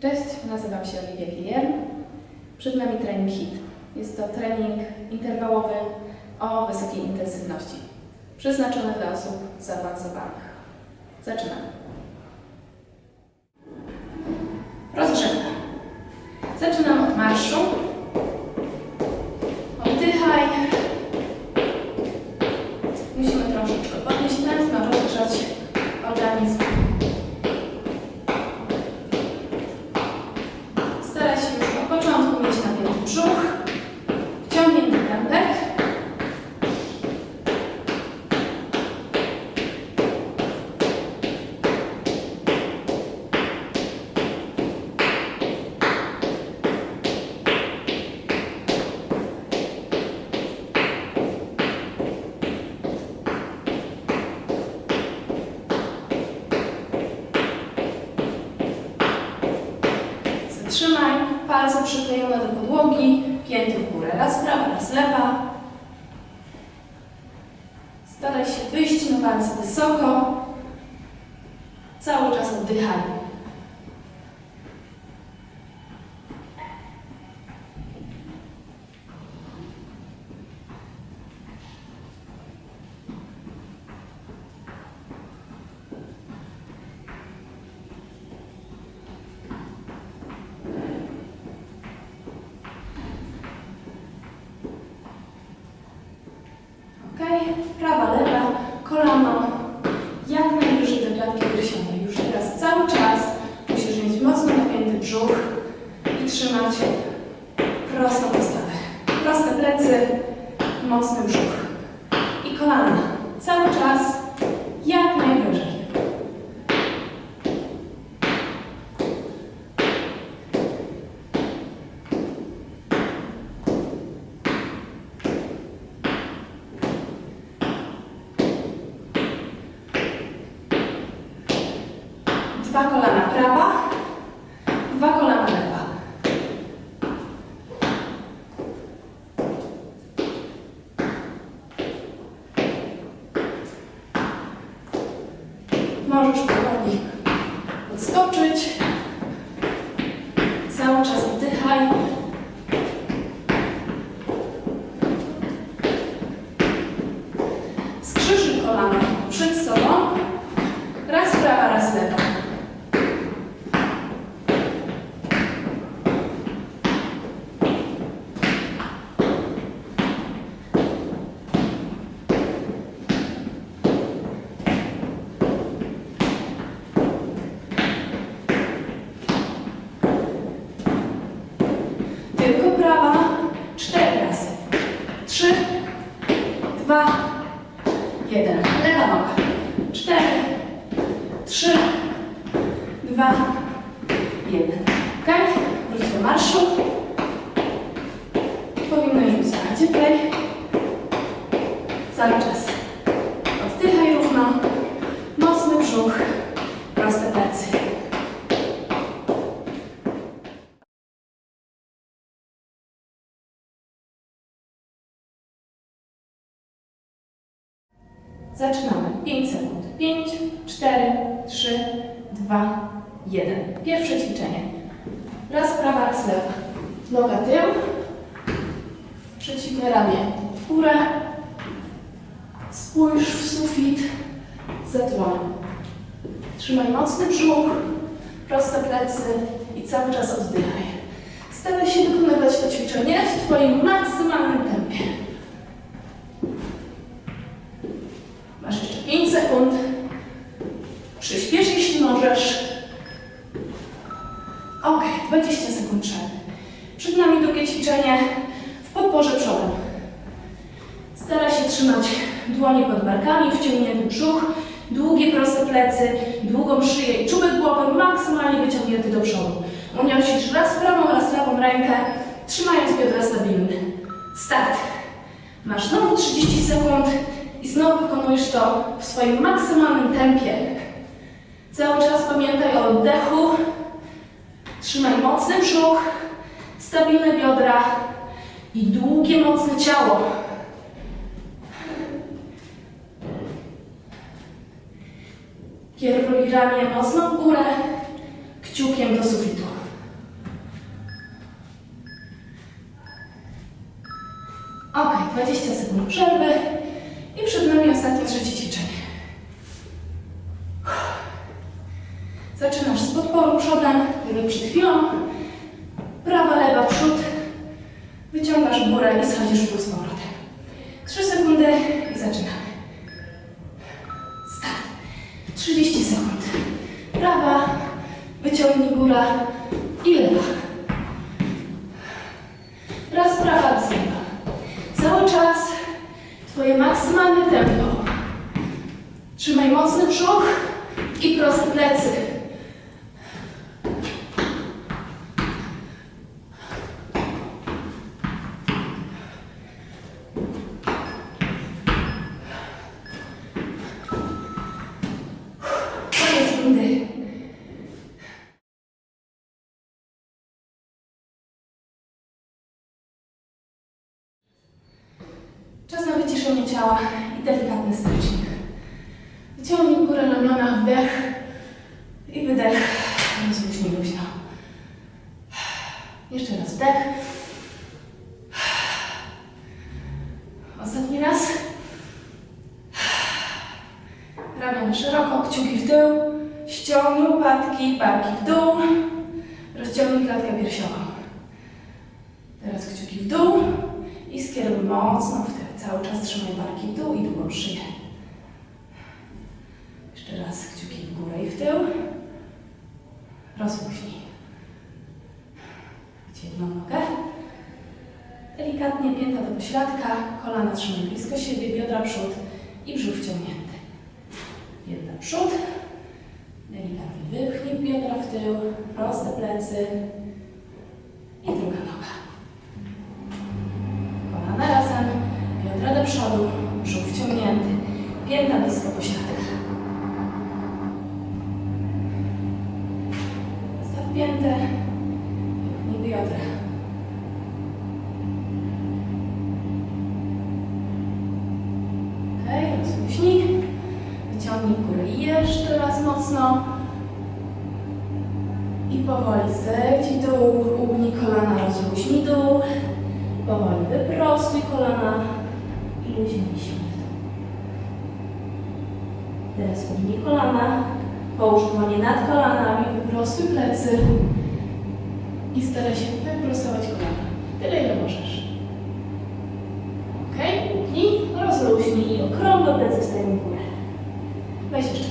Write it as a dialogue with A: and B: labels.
A: Cześć, nazywam się Oliwia Guillermo. Przed nami trening HIT. Jest to trening interwałowy o wysokiej intensywności, przeznaczony dla osób zaawansowanych. Zaczynamy. Rozgrzewka. Zaczynam od marszu. Oddychaj. Musimy troszeczkę podnieść tętno, rozgrzać organizm. Staraj się już od początku mieć napięty brzuch, wciągnięty pępek. Zatrzymaj, palce przyklejone do podłogi, pięty w górę, raz prawa, raz lewa. Staraj się wyjść na palce wysoko. Cały czas oddychaj. Ok, prawa, lewa, kolano jak najbliżej do klatki piersiowej. Już teraz cały czas musisz mieć mocno napięty brzuch i trzymać prostą postawę. Proste plecy, mocny brzuch. I kolana cały czas jak najwyżej. Dwa kolana prawa, dwa kolana lewa. Możesz powoli odskoczyć. Cały czas oddychaj. Skrzyżuj kolana przed sobą. Raz prawa, raz lewa. Tylko prawa. Cztery razy. Trzy, dwa, jeden. Lewa noga. Cztery, trzy, dwa, jeden. Ok? Wróć do marszu. Powinno już być trochę cieplej. Cały czas. Oddychaj równo. Mocny brzuch. Proste plecy. Zaczynamy. 5 sekund. 5, 4, 3, 2, 1. Pierwsze ćwiczenie. Raz prawa, raz lewa. Noga tył. Przeciwne ramię w górę. Spójrz w sufit za. Trzymaj mocny brzuch, proste plecy i cały czas oddychaj. Staraj się wykonywać to ćwiczenie w Twoim maksymalnym tempie. Masz jeszcze 5 sekund. Przyspiesz, jeśli możesz. Ok, 20 sekund przerwy. Przed nami drugie ćwiczenie w podporze przodem. Staraj się trzymać dłonie pod barkami, wciągnięty brzuch, długie, proste plecy, długą szyję i czubek głowy maksymalnie wyciągnięty do przodu. Uniosisz raz prawą, raz lewą rękę, trzymając biodra stabilne. Start. Masz znowu 30 sekund i znowu wykonujesz to w swoim maksymalnym tempie. Cały czas pamiętaj o oddechu. Trzymaj mocny brzuch, stabilne biodra i długie, mocne ciało. Kieruj ramię mocno w górę, kciukiem do sufitu. Ok, 20 sekund przerwy i przed nami ostatnie trzecie ćwiczenie. Przodem, tak jak przed chwilą. Prawa, lewa, przód. Wyciągasz górę i schodzisz w z powrotem. 3 sekundy i zaczynamy. Start. 30 sekund. Prawa, wyciągnij góra i lewa. Raz prawa, raz lewa. Cały czas Twoje maksymalne tempo. Trzymaj mocny brzuch i proste plecy. Czas na wyciszenie ciała i delikatny stretching. Wyciągnij górę ramiona, wdech i wydech. Rozluźnij luźno. Jeszcze raz wdech. Ostatni raz. Ramiona szeroko, kciuki w dół. Ściągnij łopatki, barki w dół. Rozciągnij klatkę piersiową. Teraz kciuki w dół i skieruj mocno w tył. Cały czas trzymaj barki w dół i długą szyję. Jeszcze raz kciuki w górę i w tył. Rozluźnij. Chodź jedną nogę. Delikatnie pięta do pośladka, kolana trzymaj blisko siebie, biodra przód i brzuch wciągnięty. Jedna przód. Delikatnie wypchnij biodra w tył, proste plecy i druga noga. Kolana razem, biodra do przodu, brzuch wciągnięty, pięta blisko. Staw piętę, wypchnij biodra. Okej, rozluźnij. Wyciągnij w górę jeszcze raz mocno. I powoli zejdź dół, ugnij kolana, rozluźnij dół. Powoli wyprostuj kolana i luźnij się. Ugnij kolana, połóż dłonie nad kolanami, wyprostuj plecy i staraj się wyprostować kolana. Tyle ile możesz. Ok, ugnij, rozluźnij i okrągłe plecy w górę. Weź jeszcze